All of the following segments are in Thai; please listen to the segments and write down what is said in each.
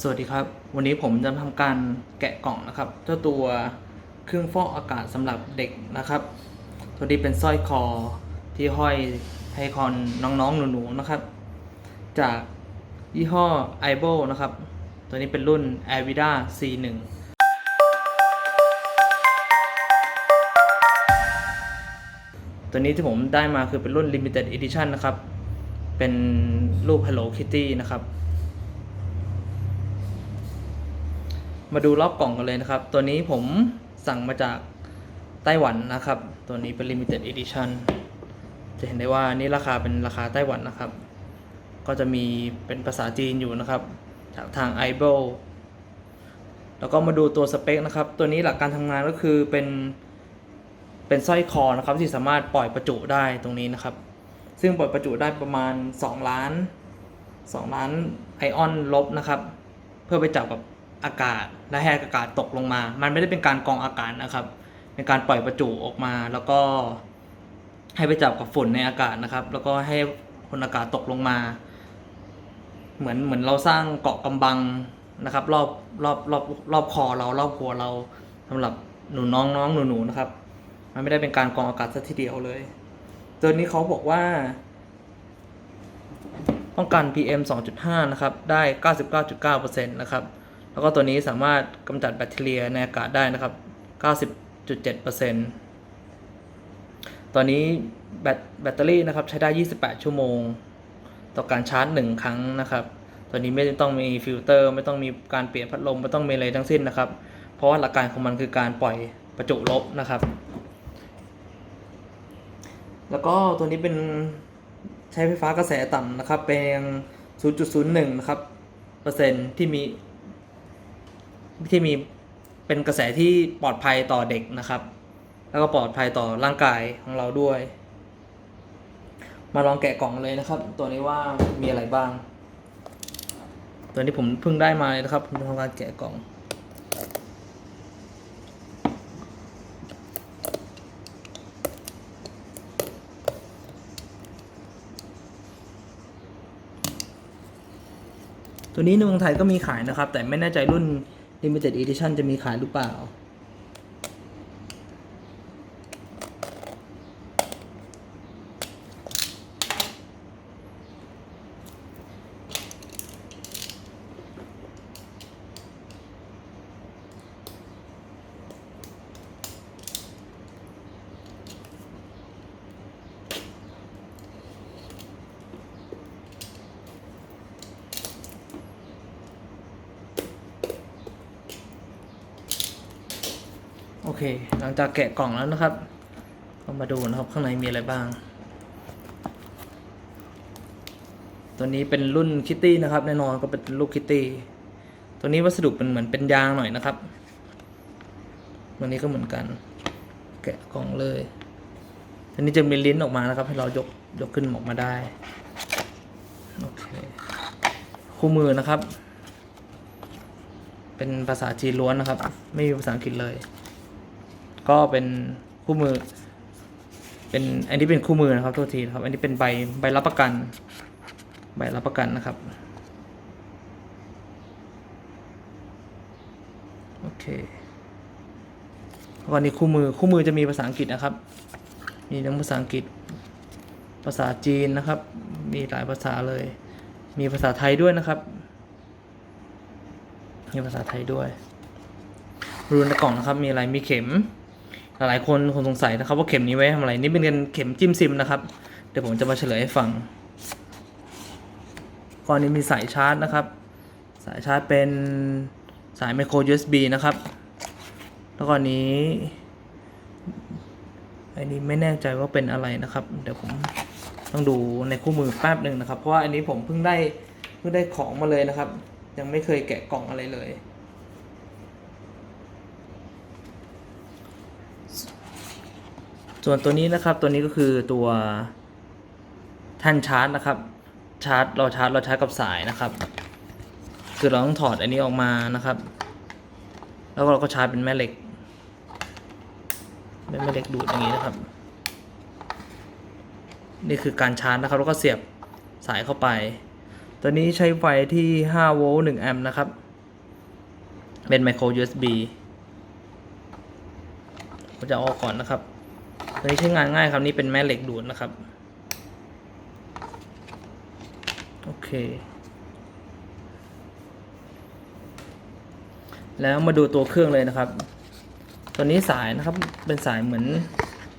สวัสดีครับ วันนี้ผมจะทำการแกะกล่องนะครับ เจ้าตัวเครื่องฟอกอากาศสำหรับเด็กนะครับ ตัวนี้เป็นสร้อยคอที่ห้อยให้คอนน้องๆหนูๆนะครับ จากยี่ห้อ i b o นะครับ ตัวนี้เป็นรุ่น Avida C1 ตัวนี้ที่ผมได้มาคือเป็นรุ่น Limited Edition นะครับ เป็นรูป Hello Kitty นะครับ มาดูรอบกล่องกันเลยนะครับ ตัวนี้ผมสั่งมาจากไต้หวันนะครับ ตัวนี้เป็น limited edition จะเห็นได้ว่านี่ราคาเป็นราคาไต้หวันนะครับ ก็จะมีเป็นภาษาจีนอยู่นะครับ จากทาง i b o แล้วก็มาดูตัวสเปคนะครับ ตัวนี้หลักการทำงานก็คือเป็นเป็นสร้อยคอนะครับที่สามารถปล่อยประจุได้ตรงนี้นะครับ ซึ่งปล่อยประจุได้ประมาณ 2 ล้าน 2 ล้านไอออนลบนะครับ เพื่อไปจับกับ อากาศและให้อากาศตกลงมา มันไม่ได้เป็นการกองอากาศนะครับ เป็นการปล่อยประจุออกมาแล้วก็ให้ไปจับกับฝุ่นในอากาศนะครับ แล้วก็ให้คนอากาศตกลงมา เหมือนเหมือนเราสร้างเกาะกำบังนะครับ รอบรอบรอบรอบคอเรารอบหัวเราสำหรับหนูน้องน้องหนูหนูนะครับ มันไม่ได้เป็นการกองอากาศซะทีเดียวเลยตัวนี้เขาบอกว่า ป้องกัน PM 2.5 นะครับ ได้ 99.9%นะครับ แล้วก็ตัวนี้สามารถกำจัดแบคทีเรียในอากาศได้นะครับ 90.7%ตอนนี้แบตแบตเตอรี่นะครับใช้ได้ 28 ชั่วโมง ต่อการชาร์จ 1 ครั้งนะครับตัวนี้ไม่ต้องมีฟิลเตอร์ ไม่ต้องมีการเปลี่ยนพัดลม ไม่ต้องมีอะไรทั้งสิ้นนะครับ เพราะว่าหลักการของมันคือการปล่อยประจุลบนะครับ แล้วก็ตัวนี้เป็นใช้ไฟฟ้ากระแสต่ำนะครับ เป็น 0.01 นะครับเปอร์เซ็นต์ที่มี ที่มีเป็นกระแสที่ปลอดภัยต่อเด็กนะครับ แล้วก็ปลอดภัยต่อร่างกายของเราด้วย มาลองแกะกล่องเลยนะครับ ตัวนี้ว่ามีอะไรบ้าง ตัวนี้ผมเพิ่งได้มาเลยนะครับผมทำการแกะกล่องตัวนี้ในเมืองไทยก็มีขายนะครับ แต่ไม่แน่ใจรุ่น Limited Edition จะมีขายหรือเปล่า เคหลังจากแกะกล่องแล้วนะครับก็มาดูนะครับข้างในมีอะไรบ้าง ตัวนี้เป็นรุ่นคิตตี้นะครับแน่นอนก็เป็นลูกคิตตี้ตัวนี้วัสดุเป็นเหมือนเป็นยางหน่อยนะครับตัวนี้ก็เหมือนกัน แกะกล่องเลยตัวนี้จะมีลิ้นออกมานะครับ ให้เรายกยกขึ้นออกมาได้โอเคคู่มือนะครับ เป็นภาษาจีนล้วนนะครับ ไม่มีภาษาอังกฤษเลย ก็เป็นคู่มือ เป็นอันนี้เป็นคู่มือนะครับโทษทีนะครับ อันนี้เป็นใบใบรับประกัน ใบรับประกันนะครับโอเคแล้วก็นี่คู่มือคู่มือจะมีภาษาอังกฤษนะครับ มีทั้งภาษาอังกฤษ ภาษาจีนนะครับ มีหลายภาษาเลย มีภาษาไทยด้วยนะครับ มีภาษาไทยด้วยรูนกล่องนะครับ มีอะไรมีเข็ม หลายคนคงสงสัยนะครับว่าเข็มนี้ไว้ทำอะไร นี่เป็นเข็มจิ้มซิมนะครับ เดี๋ยวผมจะมาเฉลยให้ฟังก่อนนี้มีสายชาร์จนะครับ สายชาร์จเป็นสาย micro USB นะครับ แล้วก็อันนี้อันนี้ไม่แน่ใจว่าเป็นอะไรนะครับ เดี๋ยวผมต้องดูในคู่มือแป๊บหนึ่งนะครับ เพราะว่าอันนี้ผมเพิ่งได้เพิ่งได้ของมาเลยนะครับ ยังไม่เคยแกะกล่องอะไรเลย ส่วนตัวนี้นะครับตัวนี้ก็คือตัวแท่นชาร์จนะครับ ชาร์จเราชาร์จเราชาร์จกับสายนะครับ คือเราต้องถอดอันนี้ออกมานะครับ แล้วเราก็ชาร์จเป็นแม่เหล็กเป็นแม่เหล็กดูดอย่างนี้นะครับ นี่คือการชาร์จนะครับ แล้วก็เสียบสายเข้าไป ตัวนี้ใช้ไฟที่ 5 โวลต์1แอมป์นะครับ เป็น micro USB ผมจะออกก่อนนะครับ ตัวนี้ใช้งานง่ายครับนี่เป็นแม่เหล็กดูดนะครับ โอเค แล้วมาดูตัวเครื่องเลยนะครับ ตัวนี้สายนะครับเป็นสายเหมือน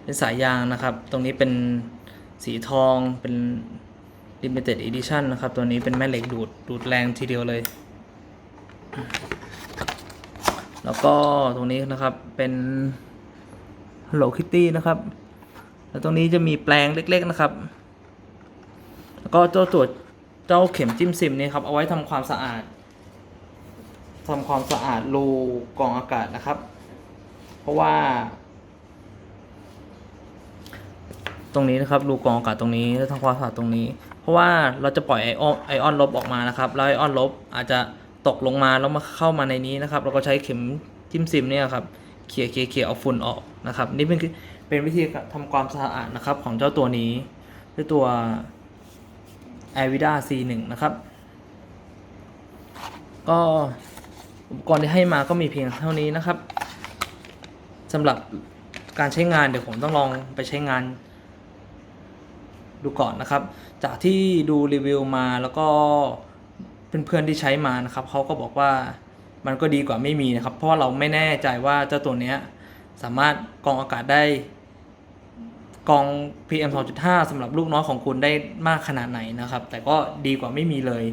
เป็นสายยางนะครับ ตรงนี้เป็นสีทองเป็น limited edition นะครับ ตัวนี้เป็นแม่เหล็กดูดดูดแรงทีเดียวเลย แล้วก็ตรงนี้นะครับเป็น Hello Kitty นะครับ แล้วตรงนี้จะมีแปลงเล็กๆนะครับ แล้วก็เจ้าตัวเจ้าเข็มจิ้มซิมนี่ครับ เอาไว้ทำความสะอาดทำความสะอาดรูกรองอากาศนะครับ เพราะว่า ตรงนี้นะครับรูกรองอากาศตรงนี้แล้วทำความสะอาดตรงนี้ เพราะว่าเราจะปล่อยไอออนไอออนลบออกมานะครับ แล้วไอออนลบอาจจะตกลงมาแล้วมาเข้ามาในนี้นะครับ เราก็ใช้เข็มจิ้มซิมเนี่ยครับเขี่ยเขี่ยเขี่ยเอาฝุ่นออก นะครับ นี่เป็นเป็นวิธีทำความสะอาดนะครับของเจ้าตัวนี้ด้วยตัว a v i d a C1 นะครับ ก็อุปกรณ์ที่ให้มาก็มีเพียงเท่านี้นะครับสำหรับการใช้งานเดี๋ยวผมต้องลองไปใช้งาน ดูก่อนนะครับ จากที่ดูรีวิวมาแล้วก็เพื่อนๆที่ใช้มานะครับเขาก็บอกว่ามันก็ดีกว่าไม่มีนะครับ เพราะว่าเราไม่แน่ใจว่าเจ้าตัวเนี้ย สามารถกรองอากาศได้กรอง PM 2.5สำหรับลูกน้อยของคุณได้มากขนาดไหนนะครับ แต่ก็ดีกว่าไม่มีเลย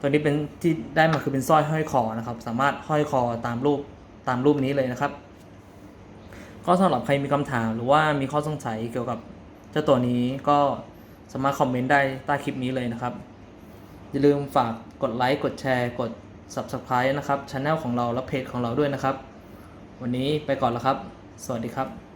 ตัวนี้เป็นที่ได้มาคือเป็นสร้อยห้อยคอนะครับ สามารถห้อยคอตามรูปตามรูปนี้เลยนะครับ ก็สำหรับใครมีคำถาม หรือว่ามีข้อสงสัยเกี่ยวกับเจ้าตัวนี้ก็สามารถคอมเมนต์ได้ใต้คลิปนี้เลยนะครับ อย่าลืมฝากกดไลค์กดแชร์กด Subscribe นะครับช anel ของเราและเพจของเราด้วยนะครับ วันนี้ไปก่อนแล้วครับ สวัสดีครับ